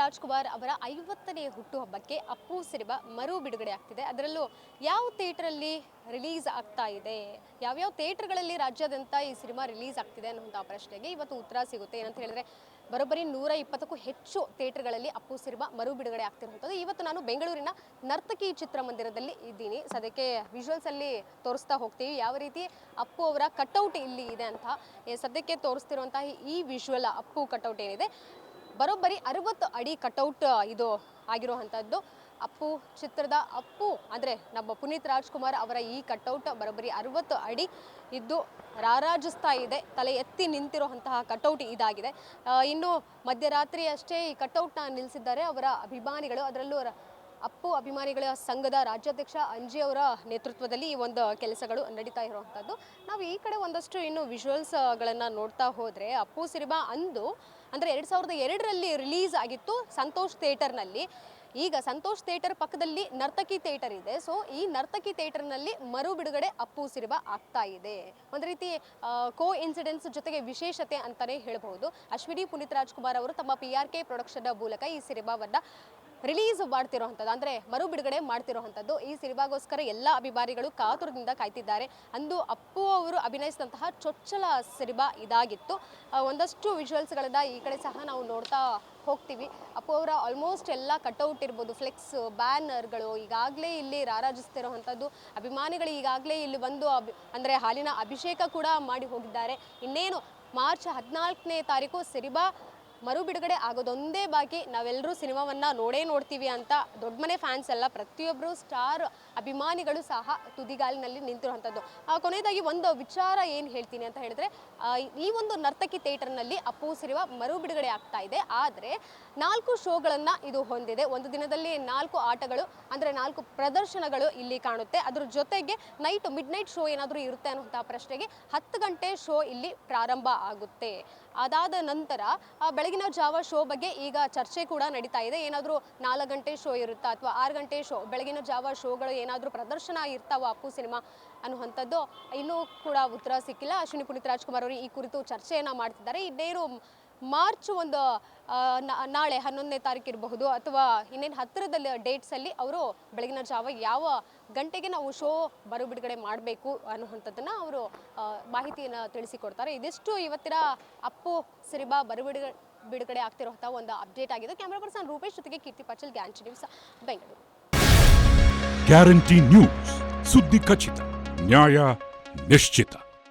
ರಾಜ್ಕುಮಾರ್ ಅವರ ಐವತ್ತನೇ ಹುಟ್ಟುಹಬ್ಬಕ್ಕೆ ಅಪ್ಪು ಸಿನಿಮಾ ಮರು ಬಿಡುಗಡೆ ಆಗ್ತಿದೆ. ಅದರಲ್ಲೂ ಯಾವ ಥಿಯೇಟ್ರಲ್ಲಿ ರಿಲೀಸ್ ಆಗ್ತಾ ಇದೆ, ಯಾವ್ಯಾವ ಥಿಯೇಟ್ರ್ಗಳಲ್ಲಿ ರಾಜ್ಯಾದ್ಯಂತ ಈ ಸಿನಿಮಾ ರಿಲೀಸ್ ಆಗ್ತಿದೆ ಅನ್ನುವಂಥ ಪ್ರಶ್ನೆಗೆ ಇವತ್ತು ಉತ್ತರ ಸಿಗುತ್ತೆ. ಏನಂತ ಹೇಳಿದ್ರೆ, ಬರೋಬ್ಬರಿ ನೂರ ಇಪ್ಪತ್ತಕ್ಕೂ ಹೆಚ್ಚು ಥಿಯೇಟರ್ಗಳಲ್ಲಿ ಅಪ್ಪು ಸಿನಿಮಾ ಮರು ಬಿಡುಗಡೆ ಆಗ್ತಿರುವಂಥದ್ದು. ಇವತ್ತು ನಾನು ಬೆಂಗಳೂರಿನ ನರ್ತಕಿ ಚಿತ್ರಮಂದಿರದಲ್ಲಿ ಇದ್ದೀನಿ. ಸದ್ಯಕ್ಕೆ ವಿಜುವಲ್ಸ್ ಅಲ್ಲಿ ತೋರಿಸ್ತಾ ಹೋಗ್ತೀವಿ. ಯಾವ ರೀತಿ ಅಪ್ಪು ಅವರ ಕಟ್ಔಟ್ ಇಲ್ಲಿ ಇದೆ ಅಂತ ಸದ್ಯಕ್ಕೆ ತೋರಿಸ್ತಿರುವಂತಹ ಈ ವಿಜುವಲ್ ಅಪ್ಪು ಕಟ್ಔಟ್ ಏನಿದೆ ಬರೋಬ್ಬರಿ ಅರವತ್ತು ಅಡಿ ಕಟೌಟ್ ಇದು ಆಗಿರುವಂಥದ್ದು ಅಪ್ಪು ಚಿತ್ರದ ಅಪ್ಪು ಅಂದರೆ ನಮ್ಮ ಪುನೀತ್ ರಾಜ್ಕುಮಾರ್ ಅವರ ಈ ಕಟೌಟ್ ಬರೋಬ್ಬರಿ ಅರವತ್ತು ಅಡಿ ಇದ್ದು ರಾರಾಜಿಸ್ತಾ ಇದೆ. ತಲೆ ಎತ್ತಿ ನಿಂತಿರುವಂತಹ ಕಟೌಟ್ ಇದಾಗಿದೆ. ಇನ್ನು ಮಧ್ಯರಾತ್ರಿ ಅಷ್ಟೇ ಈ ಕಟೌಟ್ನ ನಿಲ್ಲಿಸಿದ್ದಾರೆ ಅವರ ಅಭಿಮಾನಿಗಳು. ಅದರಲ್ಲೂ ಅಪ್ಪು ಅಭಿಮಾನಿಗಳ ಸಂಘದ ರಾಜ್ಯಾಧ್ಯಕ್ಷ ಅಂಜಿ ಅವರ ನೇತೃತ್ವದಲ್ಲಿ ಈ ಒಂದು ಕೆಲಸಗಳು ನಡೀತಾ ಇರುವಂಥದ್ದು. ನಾವು ಈ ಕಡೆ ಒಂದಷ್ಟು ಇನ್ನು ವಿಜುವಲ್ಸ್ಗಳನ್ನು ನೋಡ್ತಾ ಹೋದರೆ ಅಪ್ಪು ಸಿರಿಬಾ ಅಂದು ಅಂದರೆ ಎರಡು ಸಾವಿರದ ಎರಡರಲ್ಲಿ ರಿಲೀಸ್ ಆಗಿತ್ತು ಸಂತೋಷ್ ಥಿಯೇಟರ್ನಲ್ಲಿ ಈಗ ಸಂತೋಷ್ ಥಿಯೇಟರ್ ಪಕ್ಕದಲ್ಲಿ ನರ್ತಕಿ ಥಿಯೇಟರ್ ಇದೆ. ಸೊ ಈ ನರ್ತಕಿ ಥಿಯೇಟರ್ನಲ್ಲಿ ಮರು ಬಿಡುಗಡೆ ಅಪ್ಪು ಸಿರಿಬಾ ಆಗ್ತಾ ಇದೆ. ಒಂದು ರೀತಿ ಕೋ ಇನ್ಸಿಡೆನ್ಸ್ ಜೊತೆಗೆ ವಿಶೇಷತೆ ಅಂತಲೇ ಹೇಳಬಹುದು. ಅಶ್ವಿನಿ ಪುನೀತ್ ರಾಜ್ಕುಮಾರ್ ಅವರು ತಮ್ಮ ಪಿ ಆರ್ ಕೆ ಪ್ರೊಡಕ್ಷನ್ ಮೂಲಕ ಈ ಸಿನಿಮಾವನ್ನ ರಿಲೀಸ್ ಮಾಡ್ತಿರೋವಂಥದ್ದು ಅಂದರೆ ಮರು ಬಿಡುಗಡೆ ಮಾಡ್ತಿರೋವಂಥದ್ದು ಈ ಸಿನಿಮಾಗೋಸ್ಕರ ಎಲ್ಲ ಅಭಿಮಾನಿಗಳು ಕಾತುರದಿಂದ ಕಾಯ್ತಿದ್ದಾರೆ. ಅಂದು ಅಪ್ಪು ಅವರು ಅಭಿನಯಿಸಿದಂತಹ ಚೊಚ್ಚಲ ಸಿನಿಮಾ ಇದಾಗಿತ್ತು. ಒಂದಷ್ಟು ವಿಜುವಲ್ಸ್ಗಳನ್ನ ಈ ಕಡೆ ಸಹ ನಾವು ನೋಡ್ತಾ ಹೋಗ್ತೀವಿ. ಅಪ್ಪು ಅವರ ಆಲ್ಮೋಸ್ಟ್ ಎಲ್ಲ ಕಟ್ಔಟ್ ಇರ್ಬೋದು ಫ್ಲೆಕ್ಸ್ ಬ್ಯಾನರ್ಗಳು ಈಗಾಗಲೇ ಇಲ್ಲಿ ರಾರಾಜಿಸ್ತಿರುವಂಥದ್ದು ಅಭಿಮಾನಿಗಳು ಈಗಾಗಲೇ ಇಲ್ಲಿ ಬಂದು ಅಭಿ, ಅಂದರೆ ಹಾಲಿನ ಅಭಿಷೇಕ ಕೂಡ ಮಾಡಿ ಹೋಗಿದ್ದಾರೆ. ಇನ್ನೇನು, ಮಾರ್ಚ್ ಹದಿನಾಲ್ಕನೇ ತಾರೀಕು ಸಿನಿಮಾ ಮರು ಬಿಡುಗಡೆ ಆಗೋದೊಂದೇ ಬಾಕಿ ನಾವೆಲ್ಲರೂ ಸಿನಿಮಾವನ್ನ ನೋಡೇ ನೋಡ್ತೀವಿ ಅಂತ ದೊಡ್ಡ ಮನೆ ಫ್ಯಾನ್ಸ್ ಎಲ್ಲ ಪ್ರತಿಯೊಬ್ಬರು ಸ್ಟಾರ್ ಅಭಿಮಾನಿಗಳು ಸಹ ತುದಿಗಾಲಿನಲ್ಲಿ ನಿಂತಿರುವಂಥದ್ದು. ಕೊನೆಯದಾಗಿ ಒಂದು ವಿಚಾರ ಏನು ಹೇಳ್ತೀನಿ ಅಂತ ಹೇಳಿದ್ರೆ ಈ ಒಂದು ನರ್ತಕಿ ಥಿಯೇಟರ್ನಲ್ಲಿ ಅಪ್ಪು ಸಿನಿಮಾ ಮರು ಬಿಡುಗಡೆ ಆಗ್ತಾ ಇದೆ. ಆದರೆ ನಾಲ್ಕು ಶೋಗಳನ್ನು ಇದು ಹೊಂದಿದೆ. ಒಂದು ದಿನದಲ್ಲಿ ನಾಲ್ಕು ಆಟಗಳು ಅಂದರೆ ನಾಲ್ಕು ಪ್ರದರ್ಶನಗಳು ಇಲ್ಲಿ ಕಾಣುತ್ತೆ. ಅದರ ಜೊತೆಗೆ ನೈಟ್ ಮಿಡ್ ನೈಟ್ ಶೋ ಏನಾದರೂ ಇರುತ್ತೆ ಅನ್ನುವಂಥ ಪ್ರಶ್ನೆಗೆ ಹತ್ತು ಗಂಟೆ ಶೋ ಇಲ್ಲಿ ಪ್ರಾರಂಭ ಆಗುತ್ತೆ. ಅದಾದ ನಂತರ ಆ, ಬೆಳಗಿನ ಜಾವ ಶೋ ಬಗ್ಗೆ ಈಗ ಚರ್ಚೆ ಕೂಡ ನಡೀತಾ ಇದೆ. ಏನಾದರೂ ನಾಲ್ಕು ಗಂಟೆ ಶೋ ಇರುತ್ತಾ ಅಥವಾ ಆರು ಗಂಟೆ ಶೋ, ಬೆಳಗಿನ ಜಾವ ಶೋಗಳು ಏನಾದರೂ ಪ್ರದರ್ಶನ ಇರ್ತಾವ ಅಪ್ಪು ಸಿನಿಮಾ ಅನ್ನುವಂಥದ್ದು? ಇನ್ನೂ ಕೂಡ ಉತ್ತರ ಸಿಕ್ಕಿಲ್ಲ. ಅಶ್ವಿನಿ ಪುನೀತ್ ರಾಜ್ಕುಮಾರ್ ಅವರು ಈ ಕುರಿತು ಚರ್ಚೆಯನ್ನು ಮಾಡ್ತಿದ್ದಾರೆ. ಇನ್ನೇನು ಮಾರ್ಚ್ ಒಂದು ನಾಳೆ ಹನ್ನೊಂದನೇ ತಾರೀಕು ಇರಬಹುದು ಅಥವಾ ಇನ್ನೇನು ಹತ್ತಿರದಲ್ಲಿ ಡೇಟ್ಸಲ್ಲಿ ಅವರು ಬೆಳಗಿನ ಜಾವ ಯಾವ ಗಂಟೆಗೆ ನಾವು ಶೋ ಬರು ಬಿಡುಗಡೆ ಮಾಡಬೇಕು ಅನ್ನುವಂಥದ್ದನ್ನು ಅವರು ಮಾಹಿತಿಯನ್ನು ತಿಳಿಸಿಕೊಡ್ತಾರೆ. ಇದಿಷ್ಟು ಇವತ್ತಿನ ಅಪ್ಪು ಸಿರಿಬಾ ಬರು ಬಿಡುಗಡೆ ಆಗ್ತಿರುವಂಥ ಒಂದು ಅಪ್ಡೇಟ್ ಆಗಿದೆ ಕ್ಯಾಮರಾ ಪರ್ಸನ್ ರೂಪೇಶ್ ಜೊತೆಗೆ Keerthi Patil guarantee news, Bengaluru. Guarantee news, ಸುದ್ದಿ ಖಚಿತ, ನ್ಯಾಯ ನಿಶ್ಚಿತ.